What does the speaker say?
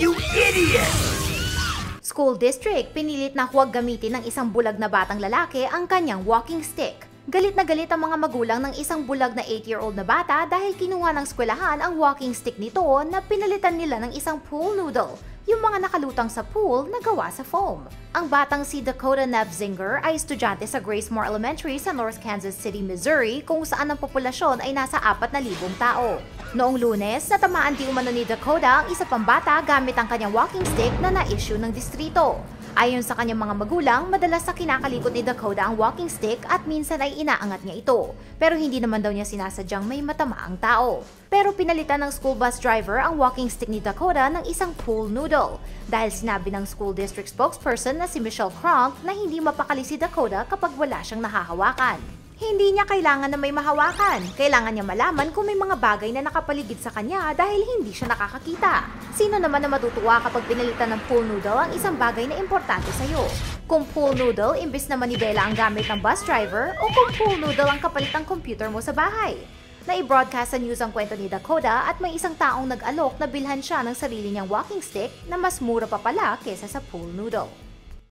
You idiot! School district pinilit na huwag gamitin ng isang bulag na batang lalaki ang kanyang walking stick. Galit na galit ang mga magulang ng isang bulag na 8-year-old na bata dahil kinuha ng eskwelahan ang walking stick nito na pinalitan nila ng isang pool noodle, yung mga nakalutang sa pool na gawa sa foam. Ang batang si Dakota Nevzinger ay estudyante sa Gracemore Elementary sa North Kansas City, Missouri kung saan ang populasyon ay nasa 4,000 tao. Noong lunes, natamaan di umano ni Dakota ang isa pang bata gamit ang kanyang walking stick na na-issue ng distrito. Ayon sa kanyang mga magulang, madalas sa kinakalikot ni Dakota ang walking stick at minsan ay inaangat niya ito. Pero hindi naman daw niya sinasadyang may matamaang tao. Pero pinalitan ng school bus driver ang walking stick ni Dakota ng isang pool noodle. Dahil sinabi ng school district spokesperson na si Michelle Cronk na hindi mapakali si Dakota kapag wala siyang nahahawakan. Hindi niya kailangan na may mahawakan. Kailangan niya malaman kung may mga bagay na nakapaligid sa kanya dahil hindi siya nakakakita. Sino naman na matutuwa kapag pinalitan ng pool noodle ang isang bagay na importante sa'yo? Kung pool noodle imbis na manibela ang gamit ng bus driver o kung pool noodle ang kapalit ng computer mo sa bahay? Na-broadcast sa news ang kwento ni Dakota at may isang taong nag-alok na bilhan siya ng sarili niyang walking stick na mas mura pa pala kesa sa pool noodle.